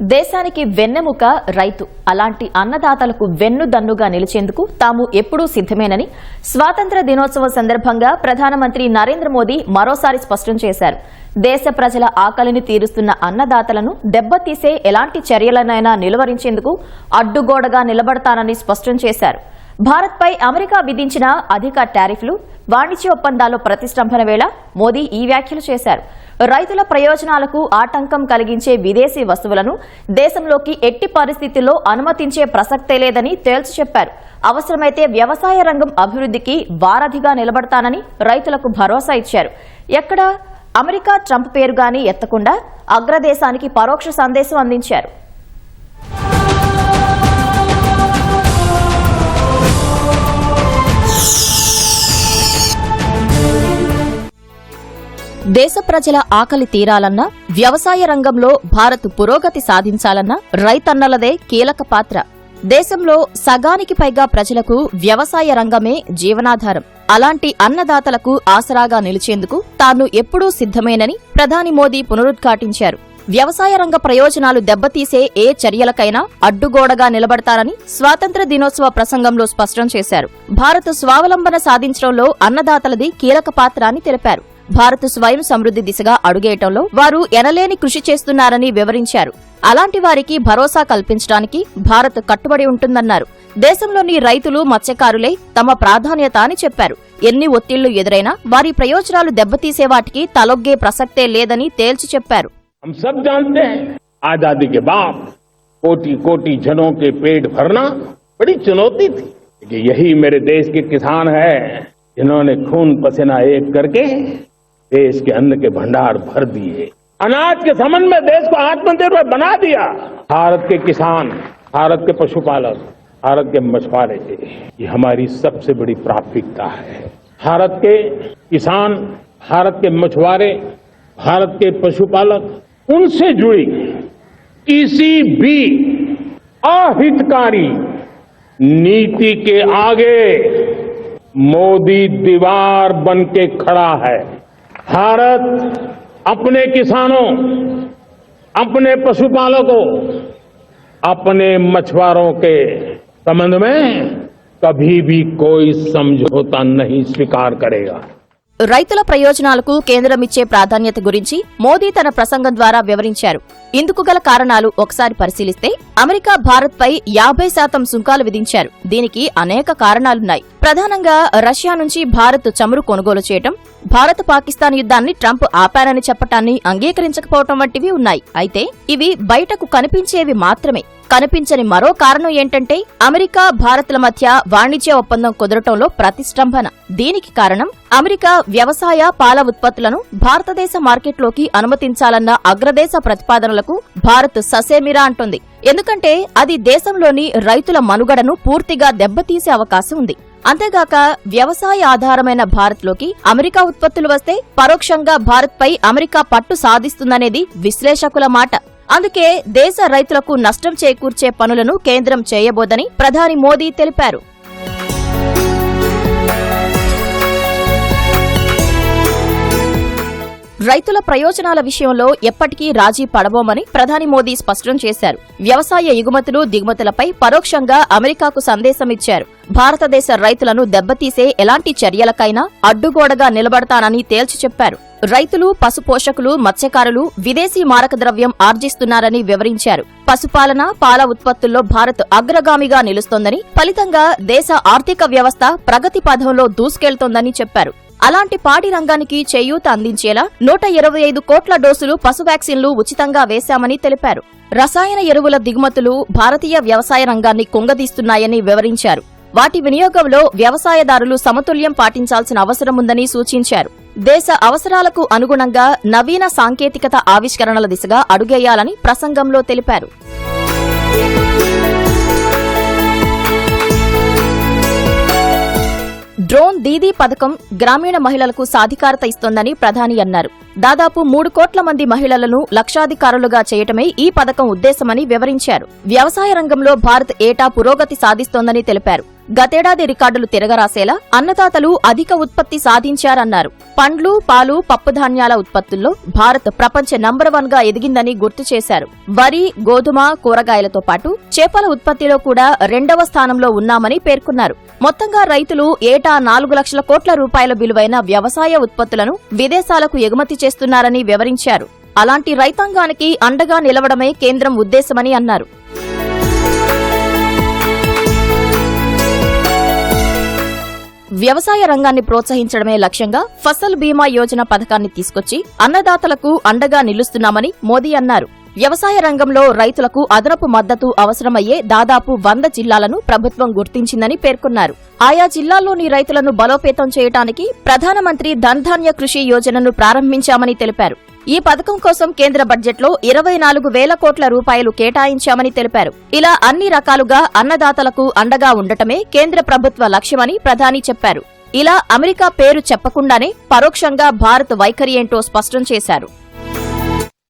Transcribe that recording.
దేశానికి వెన్నెముక రైతు. అలాంటి అన్నదాతలకు వెన్నుదన్నుగా నిలిచేందుకు తాము ఎప్పుడూ సిద్ధమేనని స్వాతంత్ర దినోత్సవం సందర్భంగా ప్రధానమంత్రి నరేంద్ర మోదీ మరోసారి స్పష్టం చేశారు. దేశ ప్రజల ఆకలిని తీరుస్తున్న అన్నదాతలను దెబ్బతీసే ఎలాంటి చర్యలనైనా నిలువరించేందుకు అడ్డుగోడగా నిలబడతానని స్పష్టం చేశారు. భారత్పై అమెరికా విధించిన అధిక టారిఫ్లు వాణిజ్య ఒప్పందాల్లో ప్రతిష్టంభన వేళ మోదీ ఈ వ్యాఖ్యలు చేశారు. రైతుల ప్రయోజనాలకు ఆటంకం కలిగించే విదేశీ వస్తువులను దేశంలోకి ఎట్టి పరిస్థితుల్లో అనుమతించే ప్రసక్తే లేదని తేల్చి చెప్పారు. అవసరమైతే వ్యవసాయ రంగం అభివృద్ధికి వారధిగా నిలబడతానని రైతులకు భరోసా ఇచ్చారు. ఎక్కడ? అమెరికా ట్రంప్ పేరుగాని ఎత్తకుండా అగ్రదేశానికి పరోక్ష సందేశం అందించారు. దేశ ప్రజల ఆకలి తీరాలన్నా వ్యవసాయ రంగంలో భారత్ పురోగతి సాధించాలన్నా రైతన్నలదే కీలక పాత్ర. దేశంలో సగానికి పైగా ప్రజలకు వ్యవసాయ రంగమే జీవనాధారం. అలాంటి అన్నదాతలకు ఆసరాగా నిలిచేందుకు తాను ఎప్పుడూ సిద్ధమేనని ప్రధాని మోదీ పునరుద్ఘాటించారు. వ్యవసాయ రంగ ప్రయోజనాలు దెబ్బతీసే ఏ చర్యలకైనా అడ్డుగోడగా నిలబడతారని స్వాతంత్ర దినోత్సవ ప్రసంగంలో స్పష్టం చేశారు. భారత్ స్వావలంబన సాధించడంలో అన్నదాతలది కీలక పాత్ర అని తెలిపారు. భారత్ స్వయం సమృద్ధి దిశగా అడుగేయటంలో వారు ఎనలేని కృషి చేస్తున్నారని వివరించారు అలాంటి వారికి భరోసా కల్పించడానికి భారత్ కట్టుబడి ఉంటుందన్నారు దేశంలోని రైతులు మత్స్యకారులే తమ ప్రాధాన్యత అని చెప్పారు ఎన్ని ఒత్తిళ్లు ఎదురైనా వారి ప్రయోజనాలు దెబ్బతీసే వాటికి తలొగ్గే ప్రసక్తే లేదని తేల్చి చెప్పారు हम सब जानते हैं आजादी के बाद कोटि कोटि जनों के पेट भरना बड़ी चुनौती थी लेकिन यही मेरे देश के किसान हैं जिन्होंने खून पसीना एक करके देश के अन्न के भंडार भर दिए। अनाज के संबंध में देश को आत्मनिर्भर बना दिया। भारत के किसान, भारत के पशुपालक, भारत के मछुआरे, ये हमारी सबसे बड़ी प्राथमिकता है। भारत के किसान, भारत के मछुआरे, भारत के पशुपालक, उनसे जुड़ी किसी भी अहितकारी नीति के आगे मोदी दीवार बन के खड़ा है। भारत अपने किसानों, अपने पशुपालकों, अपने मछुआरों के संबंध में कभी भी कोई समझौता नहीं स्वीकार करेगा। రైతుల ప్రయోజనాలకు కేంద్రం ఇచ్చే ప్రాధాన్యత గురించి మోదీ తన ప్రసంగం ద్వారా వివరించారు. ఇందుకు గల కారణాలు ఒకసారి పరిశీలిస్తే అమెరికా భారత్పై యాభై శాతం సుంకాలు విధించారు. దీనికి అనేక కారణాలున్నాయి. ప్రధానంగా రష్యా నుంచి భారత్ చమురు కొనుగోలు చేయటం భారత్ పాకిస్తాన్ యుద్ధాన్ని ట్రంప్ ఆపారని చెప్పటాన్ని అంగీకరించకపోవటం వంటివి ఉన్నాయి. అయితే ఇవి బయటకు కనిపించేవి మాత్రమే. కనిపించని మరో కారణం ఏంటంటే అమెరికా భారత్ల మధ్య వాణిజ్య ఒప్పందం కుదరటంలో ప్రతిష్టంభన. దీనికి కారణం అమెరికా వ్యవసాయ పాల ఉత్పత్తులను భారతదేశ మార్కెట్లోకి అనుమతించాలన్న అగ్రదేశ ప్రతిపాదనలకు భారత్ ససేమిరా అంటోంది. ఎందుకంటే అది దేశంలోని రైతుల మనుగడను పూర్తిగా దెబ్బతీసే అవకాశం ఉంది. అంతేగాక వ్యవసాయ ఆధారమైన భారత్లోకి అమెరికా ఉత్పత్తులు వస్తే పరోక్షంగా భారత్పై అమెరికా పట్టు సాధిస్తుందనేది విశ్లేషకుల మాట. అందుకే దేశ రైతులకు నష్టం చేకూర్చే పనులను కేంద్రం చేయబోదని ప్రధాని మోదీ తెలిపారు. రైతుల ప్రయోజనాల విషయంలో ఎప్పటికీ రాజీ పడబోమని ప్రధాని మోదీ స్పష్టం చేశారు. వ్యవసాయ ఎగుమతులు దిగుమతులపై పరోక్షంగా అమెరికాకు సందేశమిచ్చారు భారతదేశ రైతులను దెబ్బతీసే ఎలాంటి చర్యలకైనా అడ్డుగోడగా నిలబడతానని తేల్చి చెప్పారు. రైతులు పశుపోషకులు మత్స్యకారులు విదేశీ మారక ద్రవ్యం ఆర్జిస్తున్నారని వివరించారు. పశుపాలన పాల ఉత్పత్తుల్లో భారత్ అగ్రగామిగా నిలుస్తోందని ఫలితంగా దేశ ఆర్థిక వ్యవస్థ ప్రగతి పథంలో దూసుకెళ్తోందని చెప్పారు. అలాంటి పాడి రంగానికి చేయూత అందించేలా నూట ఇరవై ఐదు కోట్ల డోసులు పశు వ్యాక్సిన్లు ఉచితంగా వేశామని తెలిపారు. రసాయన ఎరువుల దిగుమతులు భారతీయ వ్యవసాయ రంగాన్ని కుంగదీస్తున్నాయని వివరించారు. వాటి వినియోగంలో వ్యవసాయదారులు సమతుల్యం పాటించాల్సిన అవసరముందని సూచించారు. దేశ అవసరాలకు అనుగుణంగా నవీన సాంకేతికత ఆవిష్కరణల దిశగా అడుగేయాలని ప్రసంగంలో తెలిపారు. డ్రోన్ దీదీ పథకం గ్రామీణ మహిళలకు సాధికారత ఇస్తోందని ప్రధాని అన్నారు. దాదాపు మూడు కోట్ల మంది మహిళలను లక్షాధికారులుగా చేయటమే ఈ పథకం ఉద్దేశమని వివరించారు. వ్యవసాయ రంగంలో భారత్ ఏటా పురోగతి సాధిస్తోందని తెలిపారు. గతేడాది రికార్డులు తిరగరాసేలా అన్నదాతలు అధిక ఉత్పత్తి సాధించారన్నారు. పండ్లు పాలు పప్పుధాన్యాల ఉత్పత్తుల్లో భారత్ ప్రపంచ నంబర్ వన్గా ఎదిగిందని గుర్తు చేశారు. వరి గోధుమ కూరగాయలతో పాటు చేపల ఉత్పత్తిలో కూడా రెండవ స్థానంలో ఉన్నామని పేర్కొన్నారు. మొత్తంగా రైతులు ఏటా నాలుగు లక్షల కోట్ల రూపాయల విలువైన వ్యవసాయ ఉత్పత్తులను విదేశాలకు ఎగుమతి చేస్తున్నారని వివరించారు. అలాంటి రైతాంగానికి అండగా నిలవడమే కేంద్రం ఉద్దేశమని అన్నారు. వ్యవసాయ రంగాన్ని ప్రోత్సహించడమే లక్ష్యంగా ఫసల్ బీమా యోజన పథకాన్ని తీసుకొచ్చి అన్నదాతలకు అండగా నిలుస్తున్నామని మోదీ అన్నారు. వ్యవసాయ రంగంలో రైతులకు అదనపు మద్దతు అవసరమయ్యే దాదాపు వంద జిల్లాలను ప్రభుత్వం గుర్తించిందని పేర్కొన్నారు. ఆయా జిల్లాల్లోని రైతులను బలోపేతం చేయడానికి ప్రధానమంత్రి ధన్ధాన్య కృషి యోజనను ప్రారంభించామని తెలిపారు. ఈ పథకం కోసం కేంద్ర బడ్జెట్లో ఇరవై నాలుగు వేల కోట్ల రూపాయలు కేటాయించామని తెలిపారు. ఇలా అన్ని రకాలుగా అన్నదాతలకు అండగా ఉండటమే కేంద్ర ప్రభుత్వ లక్ష్యమని ప్రధాని చెప్పారు. ఇలా అమెరికా పేరు చెప్పకుండానే పరోక్షంగా భారత్ వైఖరి ఏంటో స్పష్టం చేశారు.